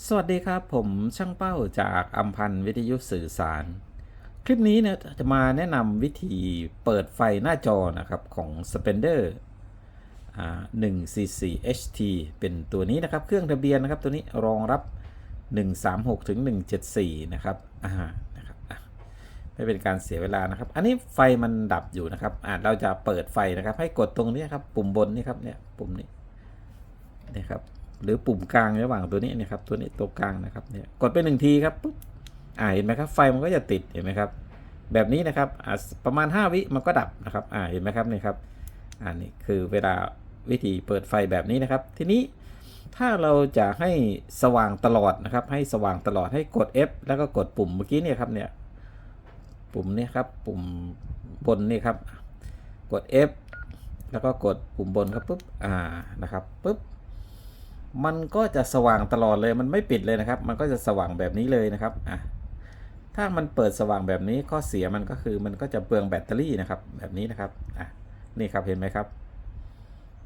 สวัสดีครับผมช่างเป้าจากอัมพันธ์วิทยุสื่อสาร คลิปนี้เนี่ยจะมาแนะนำวิธีเปิดไฟหน้าจอนะครับของ Spender อ่า144 HT เป็นตัวนี้นะครับ เครื่องทะเบียนนะครับ ตัวนี้รองรับ 136ถึง174 นะครับอ่านะครับไม่เป็นการเสียเวลานะครับ อันนี้ไฟมันดับอยู่นะครับอ่าเราจะเปิดไฟนะครับ ให้กดตรงนี้ครับ ปุ่มบนนี่ครับเนี่ยปุ่มนี้นี่ครับ หรือปุ่มกลางระหว่างตัวนี้นะครับตัวนี้ตัวกลางนะครับเนี่ยกดไปหนึ่งทีครับปุ๊บอ่าเห็นไหมครับไฟมันก็จะติดเห็นไหมครับแบบนี้นะครับอ่าประมาณ 5 วิมันก็ดับนะครับอ่าเห็นไหมครับนี่ครับอ่านี่คือเวลาวิธีเปิดไฟแบบนี้นะครับ ทีนี้ถ้าเราจะให้สว่างตลอดนะครับ ให้สว่างตลอดให้กด F แล้วก็กดปุ่มเมื่อกี้เนี่ยครับเนี่ยปุ่มนี่ครับปุ่มบนนี่ครับกด F แล้วก็กดปุ่มบนครับปุ๊บอ่านะครับปุ๊บ มันก็จะสว่างตลอดเลยมันไม่ปิดเลยนะครับ มันก็จะสว่างแบบนี้เลยนะครับอะถ้ามันเปิดสว่างแบบนี้ข้อเสียมันก็คือมันก็จะเปลืองแบตเตอรี่นะครับ แบบนี้นะครับอะนี่ครับเห็นไหมครับ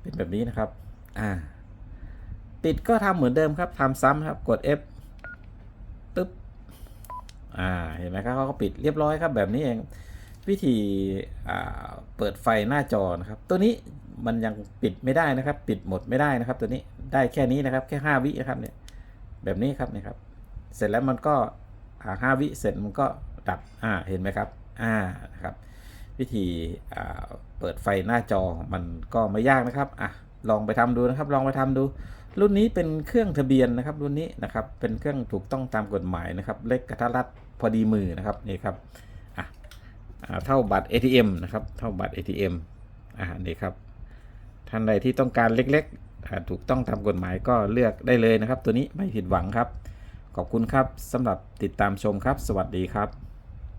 เป็นแบบนี้นะครับอ่าปิดก็ทำเหมือนเดิมครับทำซ้ำครับกด F ปึ๊บอ่าเห็นไหมครับเขาก็ปิดเรียบร้อยครับแบบนี้เอง วิธีเปิดไฟหน้าจอนะครับ ตัวนี้มันยังปิดไม่ได้นะครับ ปิดหมดไม่ได้นะครับ ตัวนี้ได้แค่นี้นะครับ แค่ 5 วินะครับเนี่ยแบบนี้ครับเนี่ยครับ เสร็จแล้วมันก็ห้าวิเสร็จมันก็ดับอ่าเห็นไหมครับอ่านะครับ วิธีเปิดไฟหน้าจอมันก็ไม่ยากนะครับอะลองไปทำดูนะครับ ลองไปทำดู รุ่นนี้เป็นเครื่องทะเบียนนะครับ รุ่นนี้นะครับเป็นเครื่องถูกต้องตามกฎหมายนะครับ เล็กกระทัดรัดพอดีมือนะครับนี่ครับ เท่าบัตร ATM นะครับ เท่าบัตร ATM อ่านี่ครับ ท่านใดที่ต้องการเล็กๆ ถูกต้องตามกฎหมายก็เลือกได้เลยนะครับ ตัวนี้ไม่ผิดหวังครับ ขอบคุณครับสำหรับติดตามชมครับ สวัสดีครับ